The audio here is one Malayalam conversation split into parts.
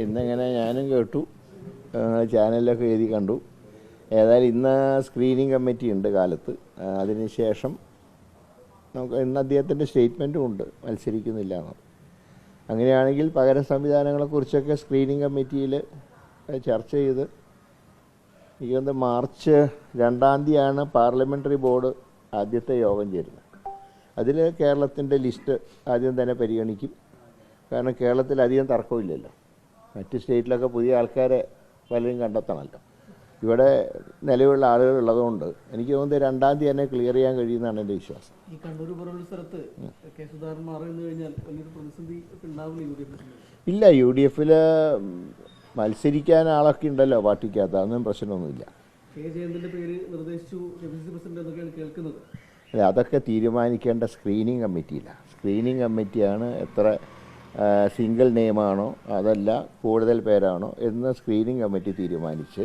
ഇന്നിങ്ങനെ ഞാനും കേട്ടു. ചാനലിലൊക്കെ എഴുതി കണ്ടു. ഏതായാലും ഇന്ന് സ്ക്രീനിങ് കമ്മിറ്റി ഉണ്ട് കാലത്ത്. അതിന് ശേഷം നമുക്ക് ഇന്ന് അദ്ദേഹത്തിന്റെ സ്റ്റേറ്റ്മെന്റും ഉണ്ട്. മത്സരിക്കുന്നില്ല എന്നത് അങ്ങനെയാണെങ്കിൽ പകരം സംവിധാനങ്ങളെക്കുറിച്ചൊക്കെ സ്ക്രീനിങ് കമ്മിറ്റിയിൽ ചർച്ച ചെയ്ത് എനിക്ക് വന്ന് മാർച്ച് രണ്ടാം തീയതിയാണ് പാർലമെന്ററി ബോർഡ് ആദ്യത്തെ യോഗം ചേരുന്നത്. അതിൽ കേരളത്തിന്റെ ലിസ്റ്റ് ആദ്യം തന്നെ പരിഗണിക്കും. കാരണം കേരളത്തിൽ അധികം തർക്കമില്ലല്ലോ. മറ്റ് സ്റ്റേറ്റിലൊക്കെ പുതിയ ആൾക്കാരെ പലരും കണ്ടെത്തണമല്ലോ. ഇവിടെ നിലവിലുള്ള ആളുകൾ ഉള്ളതുകൊണ്ട് എനിക്ക് തോന്നുന്നത് രണ്ടാം തീയതി തന്നെ ക്ലിയർ ചെയ്യാൻ കഴിയുന്നതാണ് എന്റെ വിശ്വാസം. ഈ കണ്ണൂർ പോലുള്ള സ്ഥലത്ത് കെ സുധാകരൻ മാറി കഴിഞ്ഞാൽ വലിയൊരു പ്രതിസന്ധി ഉണ്ടാവില്ല യു ഡി എഫിന്? ഇല്ല യു ഡി എഫിൽ മത്സരിക്കാൻ ആളൊക്കെ ഉണ്ടല്ലോ പാർട്ടിക്കകത്ത്. അതൊന്നും പ്രശ്നമൊന്നുമില്ല. കെ പേര് നിർദ്ദേശിച്ചു കെ പി സി പ്രസിഡന്റ് എന്നൊക്കെയാണ് കേൾക്കുന്നത്. അല്ല അതൊക്കെ തീരുമാനിക്കേണ്ട സ്ക്രീനിങ് കമ്മിറ്റിയിലാണ് സ്ക്രീനിങ് കമ്മിറ്റിയാണ് എത്ര സിംഗിൾ നെയിമാണോ അതല്ല കൂടുതൽ പേരാണോ എന്ന് സ്ക്രീനിങ് കമ്മിറ്റി തീരുമാനിച്ച്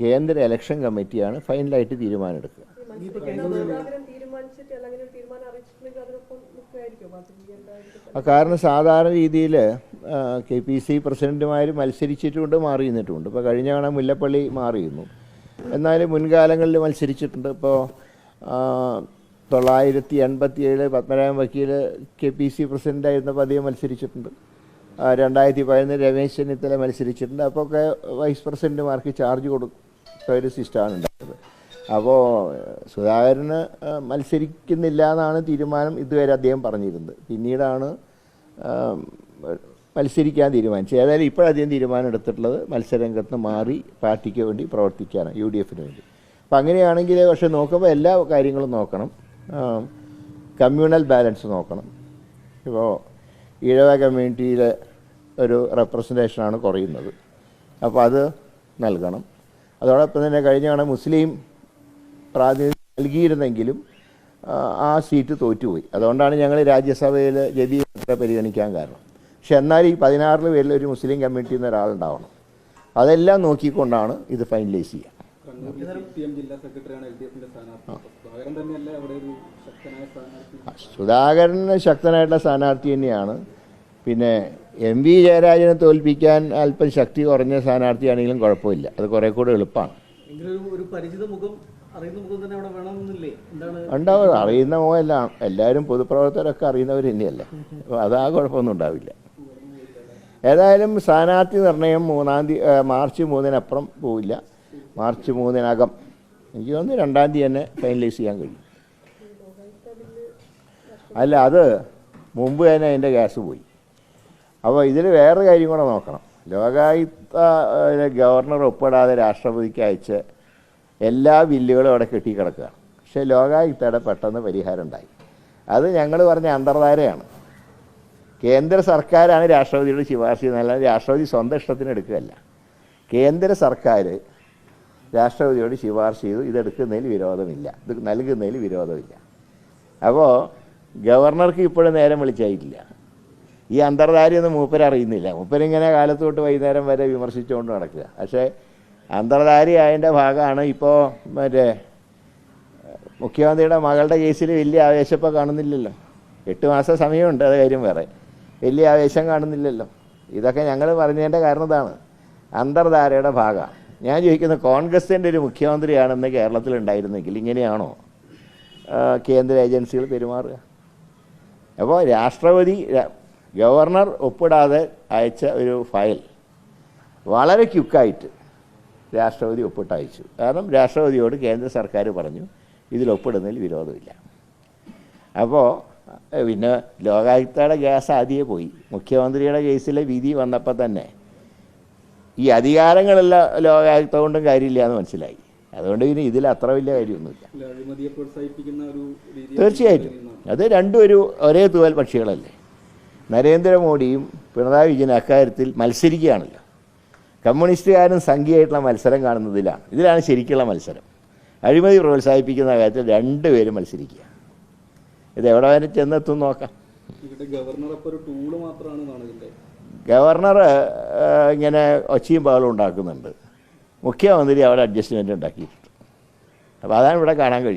കേന്ദ്ര ഇലക്ഷൻ കമ്മിറ്റിയാണ് ഫൈനലായിട്ട് തീരുമാനമെടുക്കുക. കാരണം സാധാരണ രീതിയിൽ കെ പി സി പ്രസിഡന്റുമാർ മത്സരിച്ചിട്ടുണ്ട് മാറി നിന്നിട്ടുമുണ്ട് ഇപ്പോൾ കഴിഞ്ഞ തവണ മുല്ലപ്പള്ളി മാറിയിരുന്നു. എന്നാലും മുൻകാലങ്ങളിൽ മത്സരിച്ചിട്ടുണ്ട്. ഇപ്പോൾ തൊള്ളായിരത്തി എൺപത്തി ഏഴ് പത്മനാഭൻ വക്കീൽ കെ പി സി പ്രസിഡന്റായിരുന്നപ്പോൾ അദ്ദേഹം മത്സരിച്ചിട്ടുണ്ട്. രണ്ടായിരത്തി പതിനൊന്ന് രമേശ് ചെന്നിത്തല മത്സരിച്ചിട്ടുണ്ട്. അപ്പോൾ ഒക്കെ വൈസ് പ്രസിഡന്റുമാർക്ക് ചാർജ് കൊടുത്ത ഒരു സിസ്റ്റമാണ് ഉണ്ടായത്. അപ്പോൾ സുധാകരന് മത്സരിക്കുന്നില്ല എന്നാണ് തീരുമാനം ഇതുവരെ അദ്ദേഹം പറഞ്ഞിരുന്നത്. പിന്നീടാണ് മത്സരിക്കാൻ തീരുമാനിച്ചത്. ഏതായാലും ഇപ്പോഴധികം തീരുമാനം എടുത്തിട്ടുള്ളത്. മത്സരരംഗത്ത് മാറി പാർട്ടിക്ക് വേണ്ടി പ്രവർത്തിക്കാനാണ് യു ഡി എഫിന് വേണ്ടി. അപ്പം അങ്ങനെയാണെങ്കിൽ പക്ഷേ നോക്കുമ്പോൾ എല്ലാ കാര്യങ്ങളും നോക്കണം. കമ്മ്യൂണൽ ബാലൻസ് നോക്കണം. ഇപ്പോൾ ഈഴവ കമ്മ്യൂണിറ്റിയിലെ ഒരു റെപ്രസെന്റേഷനാണ് കുറയുന്നത്. അപ്പോൾ അത് നൽകണം. അതോടൊപ്പം തന്നെ കഴിഞ്ഞ തവണ മുസ്ലിം പ്രാതിനിധ്യം നൽകിയിരുന്നെങ്കിലും ആ, സീറ്റ് തോറ്റുപോയി. അതുകൊണ്ടാണ് ഞങ്ങൾ രാജ്യസഭയിൽ ജദീദ് പരിഗണിക്കാൻ കാരണം. പക്ഷെ എന്നാൽ ഈ പതിനാറിൽ പേരിൽ ഒരു മുസ്ലിം കമ്മ്യൂണിറ്റിയിൽ നിന്ന് ഒരാളുണ്ടാവണം. അതെല്ലാം നോക്കിക്കൊണ്ടാണ് ഇത് ഫൈനലൈസ് ചെയ്യുക സുധാകരൻ തന്നെയല്ലേ അവിടെ ഒരു ശക്തനായ സ്ഥാനാർത്ഥി? സുധാകരന് ശക്തനായിട്ടുള്ള സ്ഥാനാർത്ഥി തന്നെയാണ്. പിന്നെ എം വി ജയരാജനെ തോൽപ്പിക്കാൻ അല്പം ശക്തി കുറഞ്ഞ സ്ഥാനാർത്ഥിയാണെങ്കിലും കുഴപ്പമില്ല. അത് കുറെ കൂടെ എളുപ്പമാണ്. ഒരു ഒരു പരിചിത മുഖം അറിയുന്ന മുഖം തന്നെ അവിടെ വേണമെന്നില്ലേ? എന്താണ്? ഉണ്ടാവും അറിയുന്ന മുഖമല്ല എല്ലാവരും പൊതുപ്രവർത്തകരൊക്കെ അറിയുന്നവർ തന്നെയല്ലേ. അപ്പോൾ അതാ കുഴപ്പമൊന്നും ഉണ്ടാവില്ല. ഏതായാലും സ്ഥാനാർത്ഥി നിർണയം മൂന്നാം തീയതി മാർച്ച് മൂന്നിനപ്പുറം പോവില്ല. മാർച്ച് മൂന്നിനകം എനിക്ക് തോന്നുന്നു രണ്ടാം തീയതി തന്നെ ഫൈനലൈസ് ചെയ്യാൻ കഴിയും. അല്ല അത് മുമ്പ് തന്നെ അതിന്റെ ഗ്യാസ് പോയി. അപ്പോൾ ഇതിൽ വേറെ കാര്യം കൂടെ നോക്കണം. ലോകായുക്ത ഗവർണർ ഒപ്പിടാതെ രാഷ്ട്രപതിക്ക് അയച്ച എല്ലാ ബില്ലുകളും അവിടെ കെട്ടി കിടക്കുക പക്ഷേ ലോകായുക്തയുടെ പെട്ടെന്ന് പരിഹാരം ഉണ്ടായി. അത് ഞങ്ങൾ പറഞ്ഞ അന്തർധാരയാണ്. കേന്ദ്ര സർക്കാരാണ് രാഷ്ട്രപതിയുടെ ശുപാർശ ചെയ്യുന്നത്. അല്ലാതെ രാഷ്ട്രപതി സ്വന്തം ഇഷ്ടത്തിന് എടുക്കുകയല്ല. കേന്ദ്ര സർക്കാർ രാഷ്ട്രപതിയോട് ശുപാർശ ചെയ്തു ഇതെടുക്കുന്നതിൽ വിരോധമില്ല. ഇത് നൽകുന്നതിൽ വിരോധമില്ല. അപ്പോൾ ഗവർണർക്ക് ഇപ്പോഴും നേരം വിളിച്ചായിട്ടില്ല. ഈ അന്തർധാരിയൊന്നും മൂപ്പർ അറിയുന്നില്ല. മൂപ്പരിങ്ങനെ കാലത്ത് തൊട്ട് വൈകുന്നേരം വരെ വിമർശിച്ചുകൊണ്ട് നടക്കുക. പക്ഷേ അന്തർധാരി ആയതിന്റെ ഭാഗമാണ് ഇപ്പോൾ മറ്റേ മുഖ്യമന്ത്രിയുടെ മകളുടെ കേസിൽ വലിയ ആവേശം ഇപ്പോൾ കാണുന്നില്ലല്ലോ. എട്ട് മാസം സമയമുണ്ട് അത് കാര്യം വേറെ. വലിയ ആവേശം കാണുന്നില്ലല്ലോ. ഇതൊക്കെ ഞങ്ങൾ പറഞ്ഞതിന്റെ കാരണം ഇതാണ്. അന്തർധാരയുടെ ഭാഗമാണ്. ഞാൻ ചോദിക്കുന്ന കോൺഗ്രസിന്റെ ഒരു മുഖ്യമന്ത്രിയാണെന്ന് കേരളത്തിൽ ഉണ്ടായിരുന്നെങ്കിൽ ഇങ്ങനെയാണോ? കേന്ദ്ര ഏജൻസികൾ പെരുമാറുക? അപ്പോൾ രാഷ്ട്രപതി ഗവർണർ ഒപ്പിടാതെ അയച്ച ഒരു ഫയൽ വളരെ ക്യുക്കായിട്ട് രാഷ്ട്രപതി ഒപ്പിട്ട് അയച്ചു കാരണം രാഷ്ട്രപതിയോട് കേന്ദ്ര സർക്കാർ പറഞ്ഞു ഇതിൽ ഒപ്പിടുന്നതിൽ വിരോധമില്ല. അപ്പോൾ പിന്നെ ലോകായുക്തയുടെ കേസ് ആദ്യമേ പോയി. മുഖ്യമന്ത്രിയുടെ കേസിലെ വിധി വന്നപ്പോൾ തന്നെ ഈ അധികാരങ്ങളെല്ലാം ലോകായുക്ത കൊണ്ടും കാര്യമില്ല എന്ന് മനസ്സിലായി. അതുകൊണ്ട് പിന്നെ ഇതിൽ അത്ര വലിയ കാര്യമൊന്നുമില്ല. തീർച്ചയായിട്ടും. അത് രണ്ടും ഒരു ഒരേ തൂവൽ പക്ഷികളല്ലേ. നരേന്ദ്രമോദിയും പിണറായി വിജയനും അക്കാര്യത്തിൽ മത്സരിക്കുകയാണല്ലോ. കമ്മ്യൂണിസ്റ്റുകാരും സംഖ്യയായിട്ടുള്ള മത്സരം കാണുന്നതിലാണ്. ഇതിലാണ് ശരിക്കുള്ള മത്സരം. അഴിമതി പ്രോത്സാഹിപ്പിക്കുന്ന കാര്യത്തിൽ രണ്ടുപേരും മത്സരിക്കുക. ഇത് എവിടെ വരെ ചെന്നെത്തും നോക്കാം. ഇവിടെ ഗവർണർ അപ്പോൾ ഒരു ടൂൾ മാത്രമാണ് ഇതിന്റെ ഗവർണർ ഇങ്ങനെ ഒച്ചയും പകലും ഉണ്ടാക്കുന്നുണ്ട്. മുഖ്യമന്ത്രി അവിടെ അഡ്ജസ്റ്റ്മെന്റ് ഉണ്ടാക്കിയിട്ടുണ്ട്. അപ്പോൾ അതാണ് ഇവിടെ കാണാൻ കഴിയും